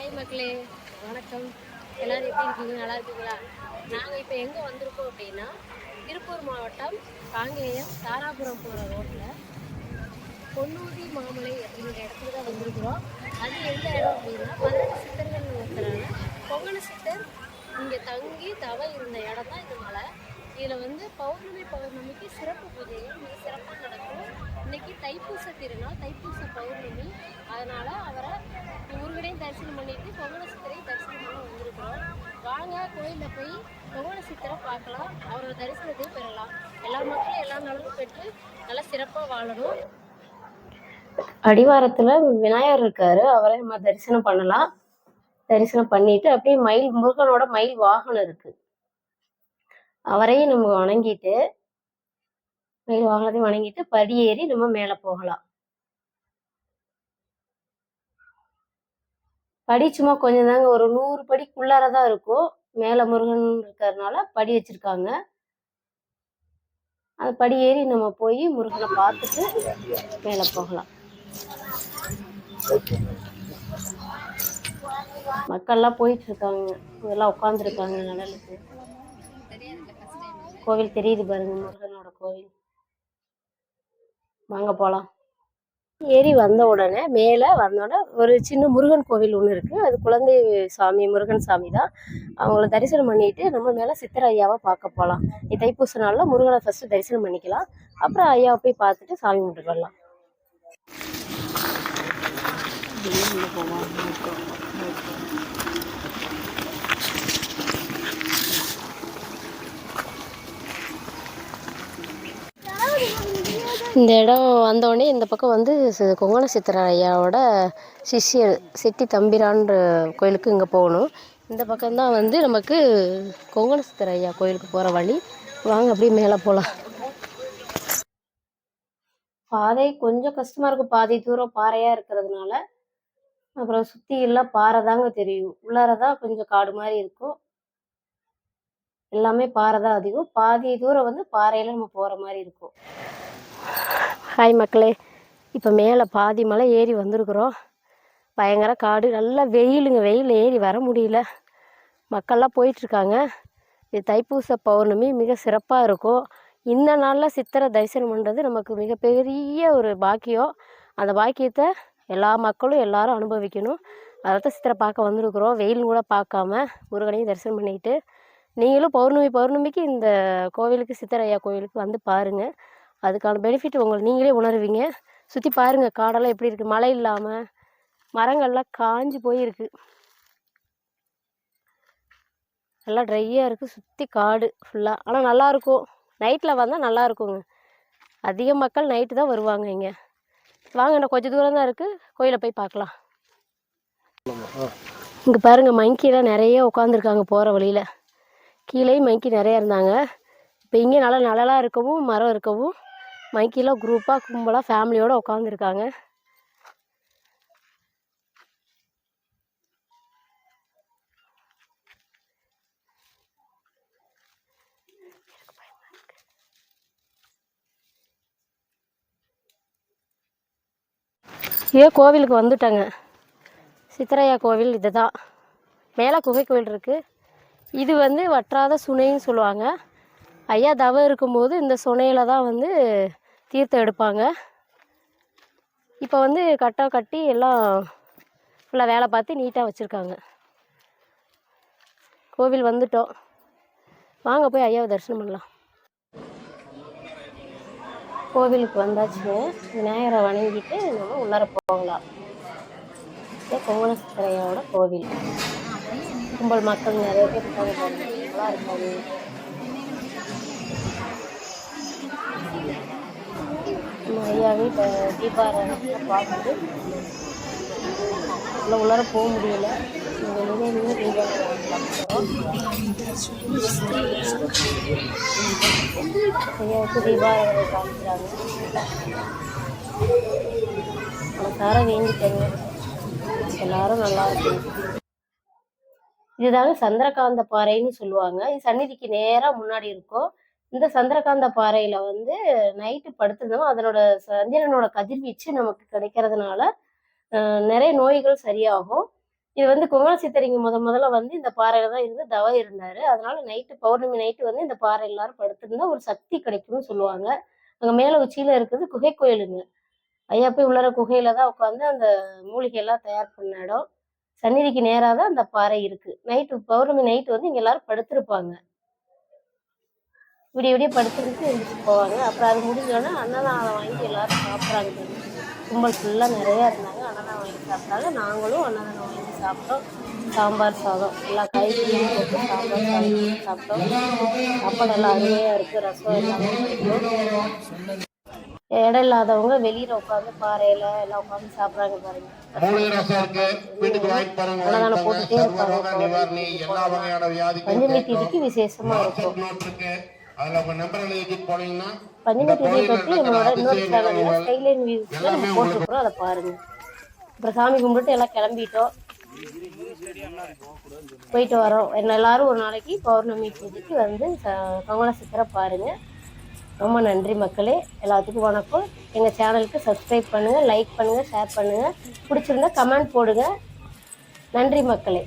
Hi மக்களே. வணக்கம். எல்லாரும் எப்படி இருக்கீங்க? நல்லா இருக்கீங்களா? நாங்கள் இப்போ எங்கே வந்திருக்கோம் அப்படின்னா திருப்பூர் மாவட்டம் காங்கேயம் தாராபுரம் போகிற ரோட்டில் பொன்னூதி மாமலை அப்படிங்கிற இடத்துக்கு தான் வந்திருக்கிறோம். அது எந்த இடம் அப்படின்னா பதினெட்டு சித்தர்கள் ஒருத்தரான பொங்கன சித்தர் இங்கே தங்கி தவ இருந்த இடம் தான் இந்த மலை. இதில் வந்து பௌர்ணமி பௌர்ணமிக்கு சிறப்பு பூஜைகள் மிக சிறப்பாக நடக்கும் இன்னைக்கு தைப்பூச திருநாள் தைப்பூச பௌர்ணமி. அதனால அவரை முருகனையும் தரிசனம் பண்ணிட்டு பொங்கல சித்தரையும் தரிசனம் பண்ண வந்திருக்கிறோம். வாங்க கோயிலில் போய் பொங்கல சித்தரை பார்க்கலாம். அவரோட தரிசனத்தையும் பெறலாம். எல்லா மக்களும் எல்லா நலனும் பெற்று நல்லா சிறப்பாக வாழணும். அடிவாரத்தில் விநாயகர் இருக்காரு. அவரை நம்ம தரிசனம் பண்ணலாம். தரிசனம் பண்ணிட்டு அப்படியே மயில் முருகனோட மயில் வாகனம் இருக்கு. அவரையும் நம்ம வணங்கிட்டு மயில் வாகனத்தை வணங்கிட்டு படி ஏறி நம்ம மேலே போகலாம். படி சும்மா கொஞ்சம் தாங்க ஒரு நூறு படிக்குள்ளார தான் இருக்கும். மேலே முருகன் இருக்கிறதுனால படி வச்சிருக்காங்க. அந்த படி ஏறி நம்ம போய் முருகனை பார்த்துட்டு மேலே போகலாம். மக்கள்லாம் போயிட்டு இருக்காங்க இதெல்லாம் உட்காந்துருக்காங்க நடலுக்கு கோவில் தெரியுது பாருங்க முருகனோட கோவில். வாங்க போகலாம் ஏறி வந்த உடனே மேலே வந்தோடனே ஒரு சின்ன முருகன் கோவில் ஒன்று இருக்குது அது குழந்தை சாமி முருகன் சாமி தான். அவங்கள தரிசனம் பண்ணிட்டு நம்ம மேலே சித்தர் ஐயாவை பார்க்க போகலாம் தைப்பூச நாளில் முருகனை ஃபஸ்ட்டு தரிசனம் பண்ணிக்கலாம். அப்புறம் ஐயாவை போய் பார்த்துட்டு சாமி கும்பிட்டு வரலாம். இந்த இடம் வந்தோடனே இந்த பக்கம் வந்து கொங்கண சித்தராயாவோட சிஷ்யர் செட்டி தம்பிரான்ற கோயிலுக்கு இங்கே போகணும். இந்த பக்கம்தான் வந்து நமக்கு கொங்கண சித்தராயா கோயிலுக்கு போகிற வழி. வாங்க அப்படியே மேலே போகலாம் பாதை கொஞ்சம் கஷ்டமாக இருக்கும் பாதி தூரம் பாறையாக இருக்கிறதுனால. அப்புறம் சுற்றி எல்லாம் பாறை தாங்க தெரியும். உள்ளார தான் கொஞ்சம் காடு மாதிரி இருக்கும். எல்லாமே பாறை தான் அதிகம். பாதி தூரம் வந்து பாறையில் நம்ம போகிற மாதிரி இருக்கும். ஹாய் மக்களே. இப்போ மேலே பாதி மலை ஏறி வந்திருக்குறோம். பயங்கர காடு. நல்லா வெயிலுங்க. வெயில் ஏறி வர முடியல. மக்கள்லாம் போயிட்டுருக்காங்க. இது தைப்பூச பௌர்ணமி. மிக சிறப்பாக இருக்கும். இந்த நாளில் சித்திரை தரிசனம் பண்ணுறது நமக்கு மிகப்பெரிய ஒரு பாக்கியம். அந்த பாக்கியத்தை எல்லா மக்களும் எல்லாரும் அனுபவிக்கணும். அதான் சித்திரை பார்க்க வந்திருக்கிறோம். வெயில் கூட பார்க்காம முருகனையும் தரிசனம் பண்ணிக்கிட்டு நீங்களும் பௌர்ணமி பௌர்ணமிக்கு இந்த கோவிலுக்கு சித்தரையா கோவிலுக்கு வந்து பாருங்கள் அதுக்கான பெனிஃபிட் உங்களை நீங்களே உணருவீங்க. சுற்றி பாருங்கள் காடெல்லாம் எப்படி இருக்குது மழை இல்லாமல் மரங்கள்லாம் காஞ்சு போயிருக்கு. நல்லா ட்ரையாக இருக்குது சுற்றி காடு ஃபுல்லாக ஆனால் நல்லாயிருக்கும் நைட்டில் வந்தால் நல்லா இருக்குங்க. அதிக மக்கள் நைட்டு தான் வருவாங்க இங்கே. வாங்க இன்னும் கொஞ்சம் தூரம் தான் இருக்குது கோயிலை போய் பார்க்கலாம். இங்கே பாருங்கள் மங்கிலாம் நிறைய உட்காந்துருக்காங்க போகிற வழியில். கீழேயும் மங்கி நிறையா இருந்தாங்க. இப்போ இங்கே நல்லா நிழலாக இருக்கவும் மரம் இருக்கவும். மைக்கிலாம் குரூப்பாக கும்பலாக ஃபேமிலியோடு உட்காந்துருக்காங்க ஏ கோவிலுக்கு வந்துட்டேங்க. சித்தரையா கோவில் இதுதான். மேலே குகை கோவில் இருக்குது இது வந்து வற்றாத சுனைன்னு சொல்லுவாங்க. ஐயா தவ இருக்கும்போது இந்த சுனையில் தான் வந்து தீர்த்தம் எடுப்பாங்க. இப்போ வந்து கட்டம் கட்டி எல்லாம் ஃபுல்லாக வேலை பார்த்து நீட்டாக வச்சுருக்காங்க. கோவில் வந்துட்டோம். வாங்க போய் ஐயாவை தரிசனம் பண்ணலாம். கோவிலுக்கு வந்தாச்சுங்க விநாயகரை வணங்கிட்டு நம்ம உள்ளார போகலாம். இது கோவில். கும்பல் மக்கள் நிறைய பேர் இருக்காங்க நல்லா இருக்காங்க. நம்ம ஐயாவே இப்போ தீபாராதனை பார்த்துட்டு உள்ள உள்ளார போக முடியல. இங்க வெளியே நின்று தீபாராதனை பார்க்குறோம் ஐயாவுக்கு தீபாராதனை காமிக்கிறாங்க மனசார வேண்டிட்டேங்க. எல்லாரும் நல்லா இருக்கும் இதுதாங்க சந்திரகாந்த பாறைன்னு சொல்லுவாங்க. இது சந்நிதிக்கு நேராக முன்னாடி இருக்கும். இந்த சந்திரகாந்த பாறையில வந்து நைட்டு படுத்திருந்தோம். அதனோட சந்திரனோட கதிர்வீச்சு நமக்கு கிடைக்கிறதுனால நிறைய நோய்கள் சரியாகும். இது வந்து குமர சித்தரிங்க முத முதல்ல வந்து இந்த பாறையில தான் இருந்து தவம் இருந்தாரு. அதனால நைட்டு பௌர்ணமி நைட்டு வந்து இந்த பாறை எல்லாரும் படுத்திருந்தா ஒரு சக்தி கிடைக்கும்னு சொல்லுவாங்க. அங்க மேல உச்சியில இருக்குது குகை கோயிலுங்க. ஐயா போய் உள்ளர குகையில தான் உட்காந்து அந்த மூலிகை எல்லாம் தயார் பண்ண இடம். சந்நிதிக்கு நேராக தான் அந்த பாறை இருக்கு. நைட்டு பௌர்ணமி நைட்டு வந்து இங்க எல்லாரும் படுத்திருப்பாங்க. விடிய விடிய படுத்துட்டு எழுந்திரிச்சு போவாங்க. அப்புறம் அது முடிஞ்சோடனே அன்னதானம் வாங்கி எல்லாரும் சாப்பிட்றாங்க. கும்பல் ஃபுல்லாக நிறையா இருந்தாங்க. அன்னதானம் வாங்கி சாப்பிட்டாங்க. நாங்களும் அன்னதானம் வாங்கி சாப்பிட்டோம். சாம்பார் சாதம். எல்லா காய்கறியும் போட்டு சாம்பார் சாதம் சாப்பிட்டோம். சாப்பாடு எல்லாம் அருமையாக இருக்குது ரசம் எல்லாமே பிடிக்கும் இடம் இல்லாதவங்க வெளியில உட்காந்து பாறையில எல்லாம் உட்காந்து சாப்பிட்றாங்க பாருங்க. அன்னதானம் போட்டுட்டே இருப்பாங்க. பஞ்சமி திதிக்கு விசேஷமா இருக்கும். அதுல உங்க நம்பர் எழுதிட்டு போனீங்கன்னா பஞ்சமி திதியை பற்றி நம்மளோட இன்னொரு சேனல்ல ஸ்கைலைன் வியூஸ்ல நம்ம போட்டுருக்குறோம். அதை பாருங்க. அப்புறம் சாமி கும்பிட்டு எல்லாம் கிளம்பிட்டோம். போயிட்டு வரோம். என்ன எல்லாரும் ஒரு நாளைக்கு பௌர்ணமி பூஜைக்கு வந்து கமல சித்திரை பாருங்க. ரொம்ப நன்றி மக்களே. எல்லாத்துக்கும் வணக்கம். எங்கள் சேனலுக்கு சப்ஸ்கிரைப் பண்ணுங்கள் லைக் பண்ணுங்கள் ஷேர் பண்ணுங்கள் பிடிச்சிருந்தா கமெண்ட் போடுங்க. நன்றி மக்களே.